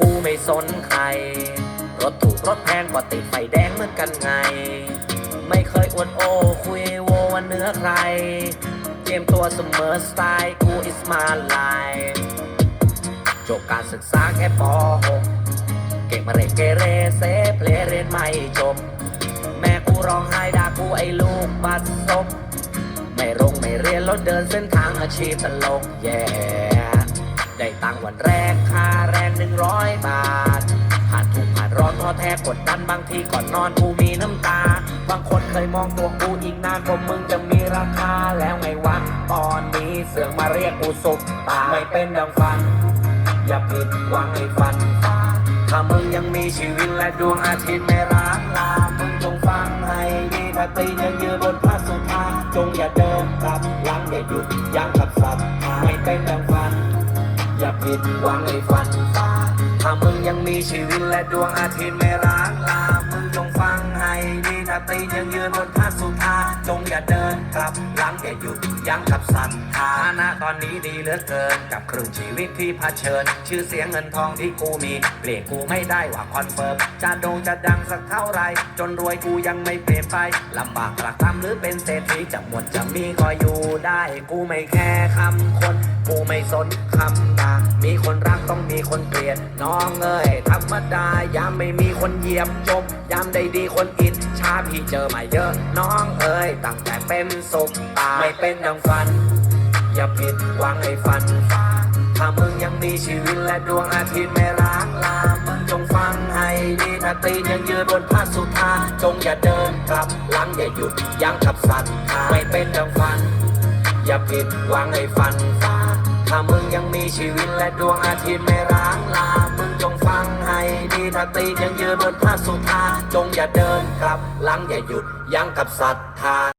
กูไม่สนใคร รถถูกรถแพงกว่าติดไฟแดงเหมือนกันไง ไม่เคยอวดโอคุยโววันเนื้อใครเกมตัวเสมอสไตล์กู is my life จบการศึกษาแค่ป .6 เก่งมาเรเกเรเซเพลเรนไม่จบ แม่กูร้องไห้ด่ากูไอ้ลูกบัดซบไม่รู้ เรียนแล้วเดินเส้นทางอาชีพตลกแย่ได้ตังวันแรกค่าแรงหนึ่งร้อยบาทผ่านทุกผ่านร้อนท้อแท้กดดันบางทีก่อนนอนกูมีน้ำตา บางคนเคยมองตัวกูอีกนานกว่ามึงจะมีราคาแล้วไงวะ ตอนนี้เสือกมาเรียกกูสุกตาไม่เป็นดังฝัน อย่าผิดหวังให้ฝันฟ้าถ้ามึงยังมีชีวิตและดวงอาทิตย์ไม่ร้างลามึงจงฟังให้ดีถ้าตียังยืนบนพ งอย่าเดินกลับหลังอย่าหยุดยั้งกับสัตว์ไม่เป็นดังฝัน อย่าผิดหวังในฝันฟ้าถ้ามึงยังมีชีวิตและดวงอาทิตย์ไม่ร้างลาม ตียังยืนบนพระสุธาจงอย่าเดินกลับหลังอย่าหยุดยั้งกับสัตว์ฐานะตอนนี้ดีเหลือเกิน กับครึ่งชีวิตที่เผชิญ ชื่อเสียงเงินทองที่กูมี เปลี่ยนกูไม่ได้ว่าคอนเฟิร์มจะโด่งจะดังสักเท่าไรจนรวยกูยังไม่เปลี่ยนไปลำบากตรักตำหรือเป็นเศรษฐีจะหมดจะมีก็อยู่ได้ กูไม่แค่คำคน กูไม่สนคำด่ามีคนรักต้อง คนเกลียดน้องเอ้ยธรรมดายามไม่มีคนเหยียบจบยามได้ดีคนอิจฉาพี่เจอมาเยอะน้องเอ้ยตั้งแต่เป็นศพตาไม่เป็นดังฝัน อย่าผิดหวังให้ฝันฟ้าถ้ามึงยังมีชีวิตและดวงอาทิตย์ไม่ร้างลามึงจงฟังให้ดีถ้าตีนยังยืนบนพระสุธาจงอย่าเดินกลับหลังอย่าหยุดยั้งกับสัตว์ไม่เป็นดังฝัน อย่าผิดหวังให้ฝันฟ้า ถ้ามึงยังมีชีวิตและดวงอาทิตย์ไม่ร้างลา มึงจงฟังให้ดีถ้าตีนยังยืนบนพระสุธาจงอย่าเดินกลับหลังอย่าหยุดยั้งกับศรัทธา